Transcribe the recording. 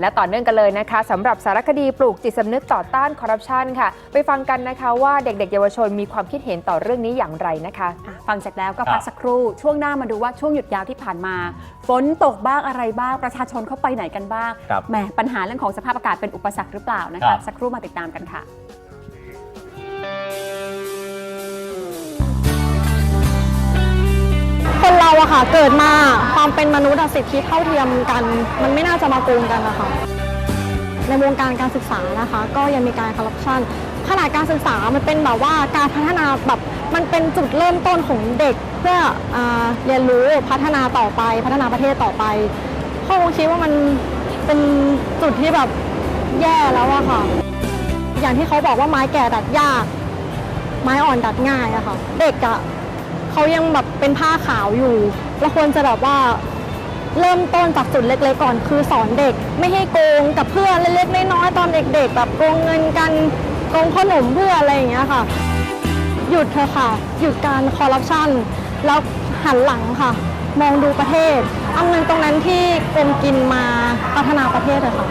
และต่อเนื่องกันเลยนะคะสำหรับสารคดีปลูกจิตสำนึกต่อต้านคอร์รัปชันค่ะ ไปฟังกันนะคะว่าเด็กๆ เยาวชนมีความคิดเห็นต่อเรื่องนี้อย่างไรนะคะอะฟังเสร็จแล้วก็ครับพักสักครู่ ช่วงหน้ามาดูว่าช่วงหยุดยาวที่ผ่านมา ฝนตกบ้างอะไรบ้างประชาชนเข้าไปไหนกันบ้างครับแหมปัญหาเรื่องของสภาพอากาศเป็นอุปสรรคหรือเปล่านะครัคะบ สักครู่มาติดตามกันค่ะ ค่ะ เกิดมาความเป็นมนุษย์อะสิทธิเท่าเทียมกัน มันไม่น่าจะมาโกงกันนะคะในวงการการศึกษานะคะ ก็ยังมีการคอร์รัปชันขนาดการศึกษามันเป็นแบบว่าการพัฒนาแบบมันเป็นจุดเริ่มต้นของเด็ก เพื่ออเรียนรู้พัฒนาต่อไป พัฒนาประเทศต่อไปพ่อคงคิดว่ามันเป็นจุดที่แบบแย่แล้วอะค่ะ อย่างที่เขาบอกว่าไม้แก่ดัดยาก ไม้อ่อนดัดง่ายอะค่ะ เด็กอะ เขายังแบบเป็นผ้าขาวอยู่ เราควรจะแบบว่าเริ่มต้นจากจุดเล็กๆก่อนคือสอนเด็ก ไม่ให้โกงกับเพื่อนเล็กๆน้อยๆตอนเด็ก ๆ แบบโกงเงินกันโกงขนมเพื่ออะไรอย่างเงี้ยค่ะ หยุดเถอะค่ะ หยุดการคอร์รัปชันแล้วหันหลังค่ะ มองดูประเทศ เอาเงินตรงนั้นที่โกรมกินมาพัฒนาประเทศเถอะค่ะ